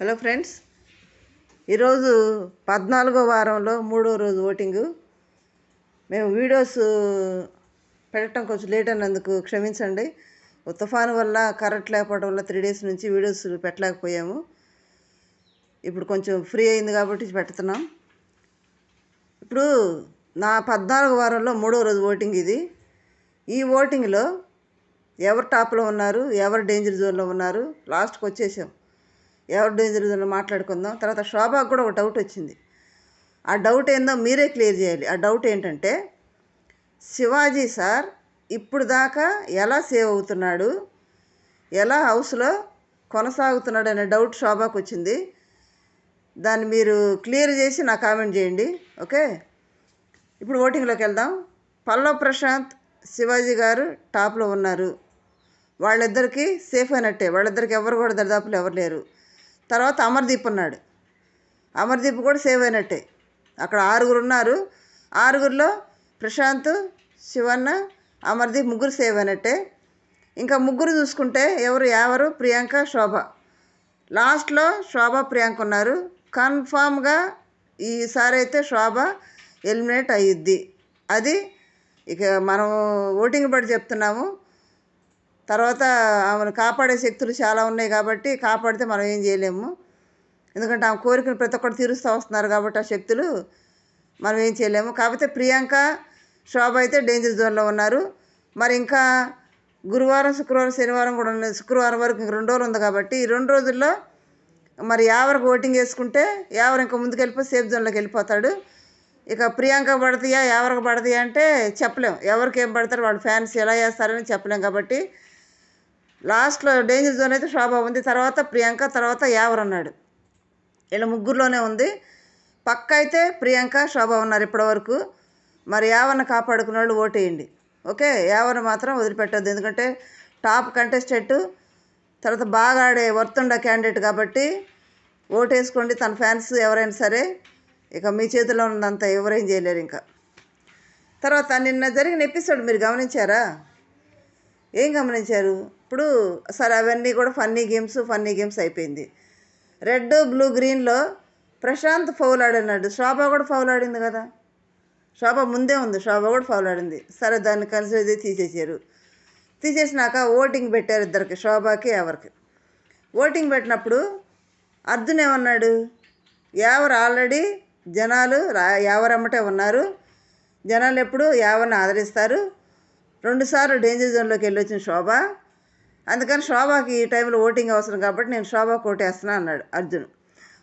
Hello friends ఈరోజు పద్నాలుగో వారంలో మూడో రోజు ఓటింగు. మేము వీడియోస్ పెట్టడం కొంచెం లేట్ అయినందుకు క్షమించండి. తుఫాను వల్ల కరెంట్ లేకపోవడం వల్ల త్రీ డేస్ నుంచి వీడియోస్ పెట్టలేకపోయాము. ఇప్పుడు కొంచెం ఫ్రీ అయింది కాబట్టి పెడుతున్నాం. ఇప్పుడు నా పద్నాలుగు వారంలో మూడో రోజు ఓటింగ్ ఇది. ఈ ఓటింగ్లో ఎవరు టాప్లో ఉన్నారు ఎవరు డేంజర్ జోన్లో ఉన్నారు లాస్ట్కి వచ్చేసాం. ఎవరు డేంజర్ మాట్లాడుకుందాం. తర్వాత శోభాకు కూడా ఒక డౌట్ వచ్చింది. ఆ డౌట్ ఏందో మీరే క్లియర్ చేయాలి. ఆ డౌట్ ఏంటంటే శివాజీ సార్ ఇప్పుడు దాకా ఎలా సేవ్ అవుతున్నాడు? ఎలా హౌస్లో కొనసాగుతున్నాడు అనే డౌట్ శోభాకు వచ్చింది. దాన్ని మీరు క్లియర్ చేసి నాకు కామెంట్ చేయండి. ఓకే? ఇప్పుడు ఓటింగ్లోకి వెళ్దాం. పల్లవ్ ప్రశాంత్ శివాజీ గారు టాప్లో ఉన్నారు. వాళ్ళిద్దరికీ సేఫ్ అయినట్టే. వాళ్ళిద్దరికి ఎవరు కూడా దరిదాపులు ఎవరు లేరు. తర్వాత అమర్దీప్ ఉన్నాడు. అమర్దీప్ కూడా సేవ్ అయినట్టే. అక్కడ ఆరుగురు ఉన్నారు. ఆరుగురిలో ప్రశాంత్ శివన్న అమర్దీప్ ముగ్గురు సేవ్ అయినట్టే. ఇంకా ముగ్గురు చూసుకుంటే ఎవరు? ఎవరు ప్రియాంక శోభ. లాస్ట్లో శోభ ప్రియాంక ఉన్నారు. కన్ఫామ్గా ఈసారి అయితే శోభ ఎలిమినేట్ అయ్యిద్ది అది ఇక మనం ఓటింగ్ బట్టి చెప్తున్నాము. తర్వాత ఆమెను కాపాడే శక్తులు చాలా ఉన్నాయి కాబట్టి కాపాడితే మనం ఏం చేయలేము. ఎందుకంటే ఆమె కోరికను ప్రతి ఒక్కరు తీరుస్తూ వస్తున్నారు కాబట్టి ఆ శక్తులు మనం ఏం చేయలేము. కాకపోతే ప్రియాంక శోభ అయితే డేంజర్ జోన్లో ఉన్నారు. మరి ఇంకా గురువారం శుక్రవారం శనివారం కూడా ఉన్నది శుక్రవారం వరకు ఇంక రెండు రోజులు ఉంది కాబట్టి ఈ రెండు రోజుల్లో మరి ఎవరికి ఓటింగ్ వేసుకుంటే ఎవరు ఇంకా ముందుకు వెళ్ళిపోయి సేఫ్ జోన్లోకి వెళ్ళిపోతాడు. ఇక ప్రియాంక పడతాయా ఎవరికి పడతాయా అంటే చెప్పలేం. ఎవరికి ఏం పడతారు వాళ్ళ ఫ్యాన్స్ ఎలా చేస్తారని చెప్పలేం కాబట్టి లాస్ట్లో డేంజర్ జోన్ అయితే శోభ ఉంది. తర్వాత ప్రియాంక తర్వాత యావర్ అన్నాడు. వీళ్ళ ముగ్గురులోనే ఉంది. పక్క అయితే ప్రియాంక శోభ ఉన్నారు ఇప్పటివరకు. మరి యావర్ని కాపాడుకున్న వాళ్ళు ఓటేయండి. ఓకే? యావర్ని మాత్రం వదిలిపెట్టద్దు. ఎందుకంటే టాప్ కంటెస్టెంట్. తర్వాత బాగా ఆడే వర్తుండ క్యాండిడేట్ కాబట్టి ఓటేసుకోండి. తన ఫ్యాన్స్ ఎవరైనా సరే ఇక మీ చేతిలో ఉన్నంత ఎవరేం చేయలేరు ఇంకా. తర్వాత నిన్న జరిగిన ఎపిసోడ్ మీరు గమనించారా? ఏం గమనించారు? ఇప్పుడు సరే అవన్నీ కూడా ఫన్నీ గేమ్స్ ఫన్నీ గేమ్స్ అయిపోయింది. రెడ్ బ్లూ గ్రీన్లో ప్రశాంత్ ఫౌల్ ఆడినాడు. శోభ కూడా ఫౌల్ ఆడింది కదా. శోభ ముందే ఉంది. శోభ కూడా ఫౌల్ ఆడింది. సరే దాన్ని కలిసి తీసేసారు. తీసేసినాక ఓటింగ్ పెట్టారు ఇద్దరికి శోభకి ఎవరికి. ఓటింగ్ పెట్టినప్పుడు అర్జున్ ఏమన్నాడు? ఎవరు ఆల్రెడీ జనాలు రా ఎవరమ్మటే ఉన్నారు. జనాలు ఎప్పుడు ఎవరిని ఆదరిస్తారు. రెండుసార్లు డేంజర్ జోన్లోకి వెళ్ళి వచ్చిన శోభ. అందుకని శోభకి ఈ టైంలో ఓటింగ్ అవసరం కాబట్టి నేను శోభకు ఓటేస్తున్నా అన్నాడు అర్జున్.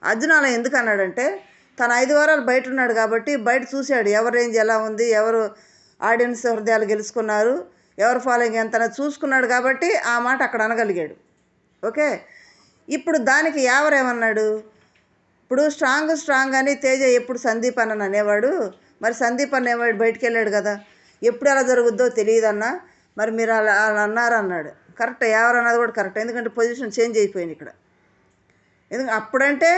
అర్జున్ అలా ఎందుకు అన్నాడంటే తను ఐదు వారాలు బయట ఉన్నాడు కాబట్టి బయట చూశాడు ఎవరు రేంజ్ ఎలా ఉంది ఎవరు ఆడియన్స్ హృదయాలు గెలుచుకున్నారు ఎవరు ఫాలోయింగ్ ఎంత చూసుకున్నాడు కాబట్టి ఆ మాట అక్కడ అనగలిగాడు. ఓకే? ఇప్పుడు దానికి ఎవరేమన్నాడు ఇప్పుడు స్ట్రాంగ్ స్ట్రాంగ్ అని తేజ ఎప్పుడు సందీప్ అన్న అనేవాడు. మరి సందీప్ అనేవాడు బయటికి వెళ్ళాడు కదా. ఎప్పుడు ఎలా జరుగుద్దో తెలియదన్నా. మరి మీరు అలా అలా అన్నారు అన్నాడు. కరెక్ట్ ఎవరు అన్నది కూడా కరెక్ట్. ఎందుకంటే పొజిషన్ చేంజ్ అయిపోయింది ఇక్కడ. ఎందుకంటే అప్పుడంటే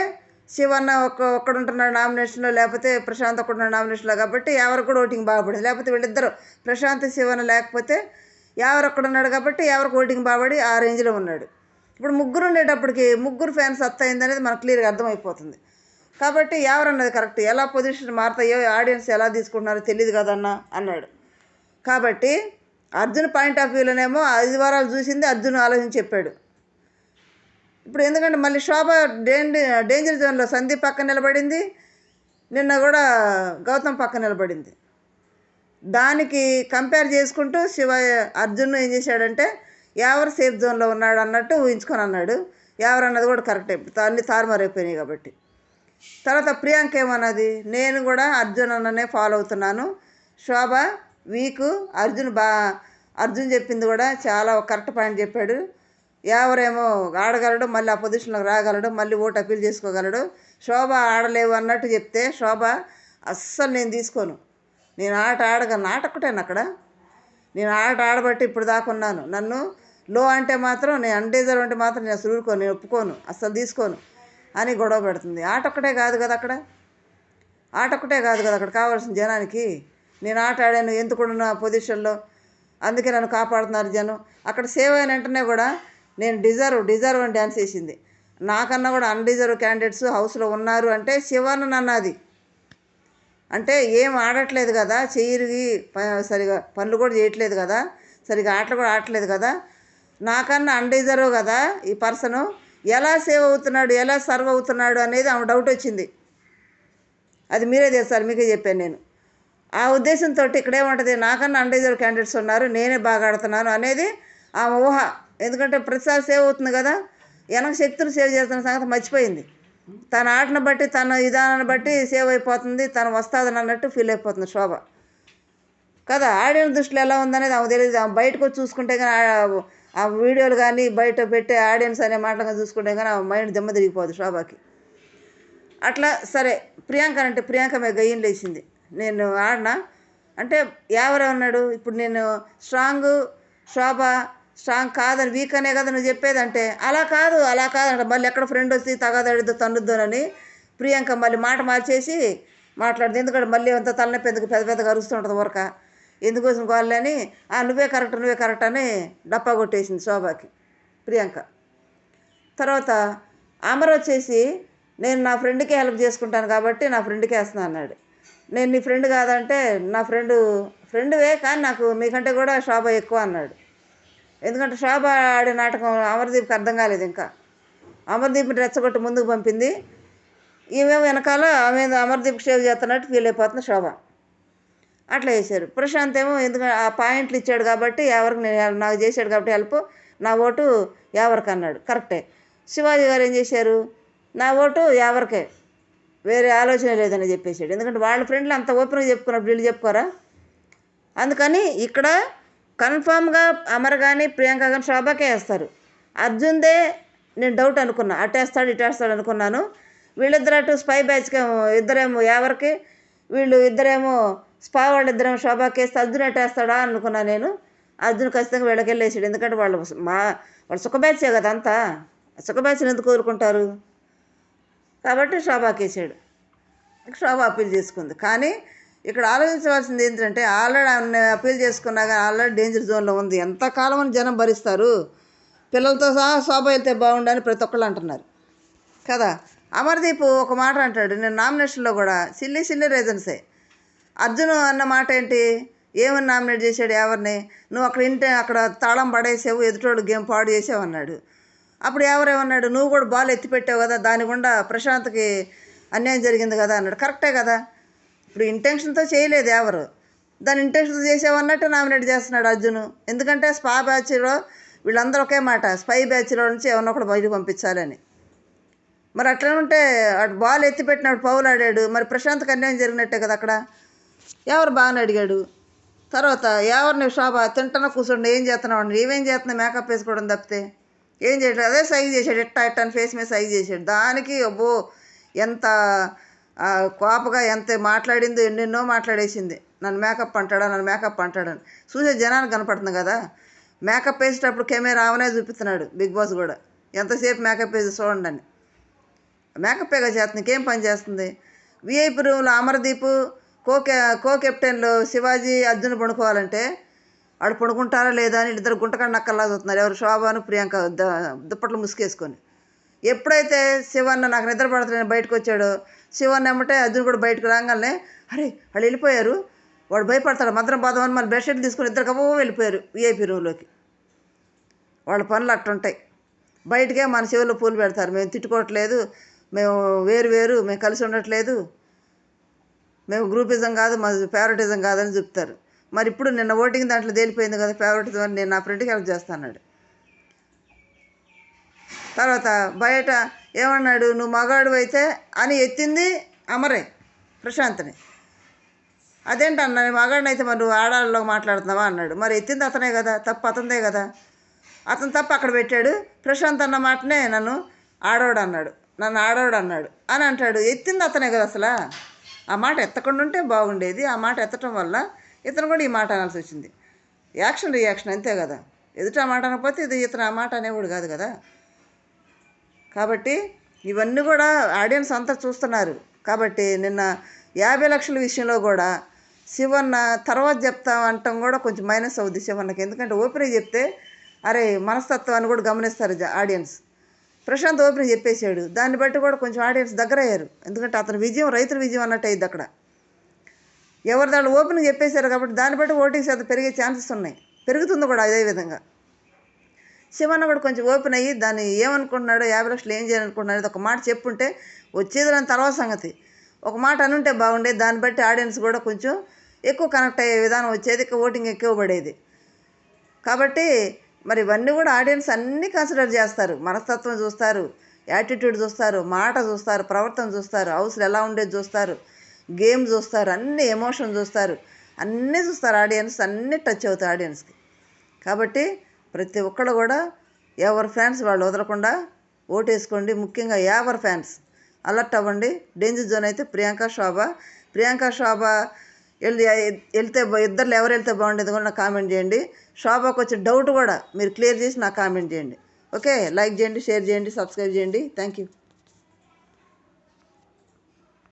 శివన్న ఒక్క ఒక్కడుంటున్నాడు నామినేషన్లో లేకపోతే ప్రశాంత్ ఒక్కడున్నాడు నామినేషన్లో కాబట్టి ఎవరు కూడా ఓటింగ్ బాగుపడింది లేకపోతే వీళ్ళిద్దరు ప్రశాంత్ శివన్న లేకపోతే ఎవరు ఒక్కడున్నాడు కాబట్టి ఎవరికి ఓటింగ్ బాగుపడి ఆ రేంజ్లో ఉన్నాడు. ఇప్పుడు ముగ్గురు ఉండేటప్పటికి ముగ్గురు ఫ్యాన్స్ అత్త అయింది అనేది మనకు క్లియర్గా అర్థమైపోతుంది. కాబట్టి ఎవరన్నది కరెక్ట్. ఎలా పొజిషన్ మారుతాయో ఆడియన్స్ ఎలా తీసుకుంటున్నారో తెలియదు కదన్నా అన్నాడు. కాబట్టి అర్జున్ పాయింట్ ఆఫ్ వ్యూలోనేమో ఐదు వారాలు చూసింది అర్జున్ ఆలోచించి చెప్పాడు. ఇప్పుడు ఎందుకంటే మళ్ళీ శోభ డేంజర్ జోన్లో సందీప్ పక్కన నిలబడింది నిన్న కూడా గౌతమ్ పక్కన నిలబడింది. దానికి కంపేర్ చేసుకుంటూ శివ అర్జున్ ఏం చేశాడంటే ఎవరు సేఫ్ జోన్లో ఉన్నాడు అన్నట్టు ఊహించుకొని అన్నాడు. ఎవరు అన్నది కూడా కరెక్టే అన్ని తారుమారైపోయినాయి కాబట్టి. తర్వాత ప్రియాంక ఏమన్నది? నేను కూడా అర్జున్ అన్ననే ఫాలో అవుతున్నాను. శోభ వీకు అర్జున్ బా అర్జున్ చెప్పింది కూడా చాలా కరెక్ట్ పాయింట్ చెప్పాడు. ఎవరేమో ఆడగలడు మళ్ళీ ఆ పొజిషన్లోకి రాగలడు మళ్ళీ ఓటు అప్పీల్ చేసుకోగలడు. శోభ ఆడలేవు అన్నట్టు చెప్తే శోభ అస్సలు నేను తీసుకోను. నేను ఆట ఆడగలను ఆట ఒకటేను అక్కడ? నేను ఆట ఆడబట్టి ఇప్పుడు దాకా ఉన్నాను. నన్ను లో అంటే మాత్రం నేను అండేజర్ అంటే మాత్రం నేను అసలు ఊరుకోను నేను ఒప్పుకోను అస్సలు తీసుకోను అని గొడవ పెడుతుంది. ఆట ఒక్కటే కాదు కదా అక్కడ? ఆట ఒక్కటే కాదు కదా అక్కడ కావాల్సిన జనానికి? నేను ఆట ఆడాను ఎందుకున్న పొజిషన్లో? అందుకే నన్ను కాపాడుతున్నారు జనం. అక్కడ సేవ్ అయిన వెంటనే కూడా నేను డిజర్వ్ డిజర్వ్ అని డ్యాన్స్ వేసింది. నాకన్నా కూడా అన్డిజర్వ్ క్యాండిడేట్స్ హౌస్లో ఉన్నారు అంటే శివన్ అన్నది అంటే ఏం ఆడట్లేదు కదా చెయ్యిరిగి ప- సరిగా పనులు కూడా చేయట్లేదు కదా సరిగా ఆటలు కూడా ఆడట్లేదు కదా. నాకన్నా అన్డిజర్వ్ కదా ఈ పర్సను. ఎలా సేవ్ అవుతున్నాడు ఎలా సర్వ్ అవుతున్నాడు అనేది ఆమె డౌట్ వచ్చింది. అది మీరే చేస్తారు మీకే చెప్పాను నేను. ఆ ఉద్దేశంతో ఇక్కడ నాకన్నా అన్రిజర్వ్ క్యాండిడేట్స్ ఉన్నారు. నేనే బాగా ఆడుతున్నాను అనేది ఆ ఊహ. ఎందుకంటే ప్రతిసారి సేవ్ అవుతుంది కదా. వెనక శక్తులు సేవ్ చేస్తున్న సంగతి మర్చిపోయింది. తన ఆటను బట్టి తన విధానాన్ని బట్టి సేవ్ అయిపోతుంది. తను వస్తుందని అన్నట్టు ఫీల్ అయిపోతుంది శోభ. కదా ఆడియన్స్ దృష్టిలో ఎలా ఉందనేది ఆమె తెలియదు ఆమె బయటకు వచ్చి చూసుకుంటే కానీ ఆ- వీడియోలు కానీ బయట పెట్టే ఆడియన్స్ అనే మాటలు కానీ చూసుకుంటే కానీ ఆమె మైండ్ దెమ్మ తిరిగిపోదు శోభకి. అట్లా సరే ప్రియాంక అంటే ప్రియాంక మీద గయ్యం లేచింది. నేను ఆడినా. అంటే ఎవరన్నాడు ఇప్పుడు నేను స్ట్రాంగ్ శోభ స్ట్రాంగ్ కాదని వీక్ అనే కదా నువ్వు చెప్పేది అంటే అలా కాదు అలా కాదంట మళ్ళీ ఎక్కడ ఫ్రెండ్ వచ్చి తగదడితో తన్నుద్దోనని ప్రియాంక మళ్ళీ మాట మార్చేసి మాట్లాడుతుంది ఎందుకంటే మళ్ళీ అంత తలనొప్పి ఎందుకు? పెద్ద పెద్దగా అరుస్తుంటుంది ఊరక. ఎందుకోసం కావాలని ఆ నువ్వే కరెక్ట్ నువ్వే కరెక్ట్ అని డప్పా కొట్టేసింది శోభకి ప్రియాంక. తర్వాత అమర్ వచ్చేసి నేను నా ఫ్రెండ్కి హెల్ప్ చేసుకుంటాను కాబట్టి నా ఫ్రెండ్కి వేస్తున్నాను అన్నాడు. నేను నీ ఫ్రెండ్ కాదంటే నా ఫ్రెండ్ ఫ్రెండ్వే కానీ నాకు మీకంటే కూడా శోభ ఎక్కువ అన్నాడు. ఎందుకంటే శోభ ఆడే నాటకం అమర్దీప్కి అర్థం కాలేదు ఇంకా. అమర్దీప్ని రెచ్చగొట్టి ముందుకు పంపింది. ఈమె వెనకాల ఆమె అమర్దీప్ షేవ్ చేస్తున్నట్టు ఫీల్ అయిపోతుంది శోభ. అట్లా చేశారు. ప్రశాంత్ ఏమో ఎందుకంటే ఆ పాయింట్లు ఇచ్చాడు కాబట్టి ఎవరికి నేను నాకు చేశాడు కాబట్టి హెల్ప్ నా ఓటు ఎవరికి అన్నాడు. కరెక్టే. శివాజీ గారు ఏం చేశారు? నా ఓటు ఎవరికే? వేరే ఆలోచన లేదని చెప్పేసాడు ఎందుకంటే వాళ్ళ ఫ్రెండ్లు అంత ఓపెన్గా చెప్పుకున్నప్పుడు వీళ్ళు చెప్పుకోరా? అందుకని ఇక్కడ కన్ఫామ్గా అమర్ కానీ ప్రియాంక కానీ శోభకే వేస్తారు. అర్జున్దే నేను డౌట్ అనుకున్నా. అట్టేస్తాడు ఇటేస్తాడు అనుకున్నాను. వీళ్ళిద్దరు అటు స్పై బ్యాచ్కి ఇద్దరేమో ఎవరికి? వీళ్ళు ఇద్దరేమో స్పా వాళ్ళు ఇద్దరేమో శోభాకి వేస్తే అర్జున్ అటేస్తాడా అనుకున్నా నేను. అర్జున్ ఖచ్చితంగా వీళ్ళకి వెళ్ళేసాడు ఎందుకంటే వాళ్ళు మా వాళ్ళు సుఖ బ్యాచే కదా అంతా. సుఖ బ్యాచ్ని ఎందుకు కోరుకుంటారు? కాబట్టి శోభాకి శోభ అప్పీల్ చేసుకుంది. కానీ ఇక్కడ ఆలోచించవలసింది ఏంటంటే ఆల్రెడీ ఆమె అప్పీల్ చేసుకున్నాక ఆల్రెడీ డేంజర్ జోన్లో ఉంది. ఎంతకాలం అని జనం భరిస్తారు? పిల్లలతో సహా శోభ వెళ్తే బాగుండని ప్రతి ఒక్కళ్ళు అంటున్నారు. కదా? అమర్దీప్ ఒక మాట అంటాడు. నేను నామినేషన్లో కూడా సిల్లీ సిల్లీ రీజన్సే. అర్జున్ అన్న మాట ఏంటి? ఏమని నామినేట్ చేశాడు ఎవరిని? నువ్వు అక్కడ ఇంటే అక్కడ తాళం పడేసావు ఎదుటోడు గేమ్ పాడు చేసావు అన్నాడు. అప్పుడు ఎవరేమన్నాడు? నువ్వు కూడా బాల్ ఎత్తి పెట్టావు కదా దాని గుండా ప్రశాంత్కి అన్యాయం జరిగింది కదా అన్నాడు. కరెక్టే కదా. ఇప్పుడు ఇంటెన్షన్తో చేయలేదు ఎవరు. దాని ఇంటెన్షన్తో చేసేవన్నట్టు అన్నట్టు నామినేట్ చేస్తున్నాడు అర్జున్. ఎందుకంటే స్పా బ్యాచ్లో వీళ్ళందరూ ఒకే మాట స్పై బ్యాచ్లో నుంచి ఎవరినో ఒకటి బయటకు పంపించాలని. మరి అట్లా ఉంటే అటు బాల్ ఎత్తి పెట్టినాడు పౌలు ఆడాడు. మరి ప్రశాంత్కి అన్యాయం జరిగినట్టే కదా అక్కడ. ఎవరు బాగానే అడిగాడు. తర్వాత ఎవరిని శోభ తింటున్నా కూర్చోండి ఏం చేస్తున్నావు? అండి ఏమేం చేస్తున్నావు? మేకప్ వేసుకోవడం తప్పితే ఏం చేయట్లేదు అదే సైజ్ చేశాడు. ఎట్టా ఎట్టా అని ఫేస్ మీద సైజ్ చేశాడు. దానికి అబ్బో ఎంత కోపగా ఎంత మాట్లాడిందో ఎన్నెన్నో మాట్లాడేసింది. నన్ను మేకప్ అంటాడా? నన్ను మేకప్ అంటాడని చూసే జనానికి కనపడుతుంది కదా. మేకప్ వేసేటప్పుడు కెమెరా ఆమెనే చూపిస్తున్నాడు బిగ్ బాస్ కూడా. ఎంతసేపు మేకప్ వేసి చూడండి అని. మేకప్ ఏగా చేస్తుంది. ఇంకేం పని చేస్తుంది? విఐపి రూమ్లో అమర్దీప్ కో కో కెప్టెన్లు శివాజీ అర్జున్ పండుకోవాలంటే ఆడు పడుకుంటారా లేదా అని ఇద్దరు గుంటకాడ నక్కల్లా చూస్తున్నారు. ఎవరు శోభాను ప్రియాంక ద- దుప్పట్లు ముసుకేసుకొని ఎప్పుడైతే శివన్న నాకు నిద్ర పడుతుంది బయటకు వచ్చాడు శివన్న ఏమంటే అర్జున్ కూడా బయటకు రాగానే అరే వాళ్ళు వెళ్ళిపోయారు. వాడు భయపడతాడు. మద్రం బాధమని మన బెడ్షీట్ తీసుకుని ఇద్దరు కబో వెళ్ళిపోయారు విఐపి రూమ్లోకి. వాళ్ళ పనులు అట్టుంటాయి బయటకే మన చెవుల్లో పూలు పెడతారు. మేము తిట్టుకోవట్లేదు. మేము వేరు వేరు. మేము కలిసి ఉండట్లేదు. మేము గ్రూపిజం కాదు మా ఫేవరెటిజం కాదని చెప్తారు. మరి ఇప్పుడు నిన్న ఓటింగ్ దాంట్లో తేలిపోయింది కదా ఫేవరెట్ అని నేను నా ఫ్రెండ్కి హెల్ప్ చేస్తాన్నాడు తర్వాత బయట ఏమన్నాడు నువ్వు మగాడు అయితే అని ఎత్తింది అమరే ప్రశాంత్ని. అదేంటన్నా మగాడిని అయితే మరి నువ్వు ఆడాళ్ళలో మాట్లాడుతున్నావా? అన్నాడు. మరి ఎత్తింది అతనే కదా తప్పు అతనిదే కదా. అతను తప్పు అక్కడ పెట్టాడు. ప్రశాంత్ అన్న మాటనే నన్ను ఆడోడు అన్నాడు నన్ను ఆడోడు అన్నాడు అని అంటాడు. ఎత్తింది అతనే కదా అసలు. ఆ మాట ఎత్తకుండా ఉంటే బాగుండేది. ఆ మాట ఎత్తటం వల్ల ఇతను కూడా ఈ మాట అనాల్సి వచ్చింది. యాక్షన్ రియాక్షన్ అంతే కదా. ఎదుట ఆ మాట అనకపోతే ఇది ఇతను ఆ మాట అనేవాడు కాదు కదా. కాబట్టి ఇవన్నీ కూడా ఆడియన్స్ అంతా చూస్తున్నారు. కాబట్టి నిన్న యాభై లక్షల విషయంలో కూడా శివన్న తర్వాత చెప్తా అంటాం కూడా కొంచెం మైనస్ అవుద్ది శివన్నకి. ఎందుకంటే ఓపెన్ చెప్తే అరే మనస్తత్వాన్ని కూడా గమనిస్తారు ఆడియన్స్. ప్రశాంత్ ఓపెన్ చెప్పేశాడు. దాన్ని బట్టి కూడా కొంచెం ఆడియన్స్ దగ్గర అయ్యారు ఎందుకంటే అతని విజయం రైతుల విజయం అన్నట్టు అయింది అక్కడ. ఎవరి దాన్ని ఓపెన్ చెప్పేశారు కాబట్టి దాన్ని బట్టి ఓటింగ్ శాతం పెరిగే ఛాన్సెస్ ఉన్నాయి. పెరుగుతుంది కూడా అదే విధంగా. శివన్న కూడా కొంచెం ఓపెన్ అయ్యి దాన్ని ఏమనుకుంటున్నాడో యాభై లక్షలు ఏం చేయాలనుకుంటున్నాడు ఒక మాట చెప్పుంటే వచ్చేది దాని తర్వాత సంగతి. ఒక మాట అనుంటే బాగుండేది దాన్ని బట్టి ఆడియన్స్ కూడా కొంచెం ఎక్కువ కనెక్ట్ అయ్యే విధానం వచ్చేది ఇక ఓటింగ్ ఎక్కువ పడేది. కాబట్టి మరి ఇవన్నీ కూడా ఆడియన్స్ అన్నీ కన్సిడర్ చేస్తారు. మనస్తత్వం చూస్తారు యాటిట్యూడ్ చూస్తారు మాట చూస్తారు ప్రవర్తన చూస్తారు హౌస్లు ఎలా ఉండేది చూస్తారు. గేమ్ చూస్తారు అన్ని ఎమోషన్ చూస్తారు అన్నీ చూస్తారు ఆడియన్స్ అన్నీ టచ్ అవుతాయి ఆడియన్స్కి. కాబట్టి ప్రతి ఒక్కళ్ళు కూడా ఎవరి ఫ్యాన్స్ వాళ్ళు వదలకుండా ఓటేసుకోండి. ముఖ్యంగా యావర్ ఫ్యాన్స్ అలర్ట్ అవ్వండి. డేంజర్ జోన్ అయితే ప్రియాంక శోభ. ప్రియాంక శోభ వెళ్ళి వెళ్తే ఇద్దరు ఎవరు వెళ్తే బాగుండేది కూడా నాకు కామెంట్ చేయండి. శోభకు వచ్చే డౌట్ కూడా మీరు క్లియర్ చేసి నాకు కామెంట్ చేయండి. ఓకే లైక్ చేయండి షేర్ చేయండి సబ్స్క్రైబ్ చేయండి. Thank you.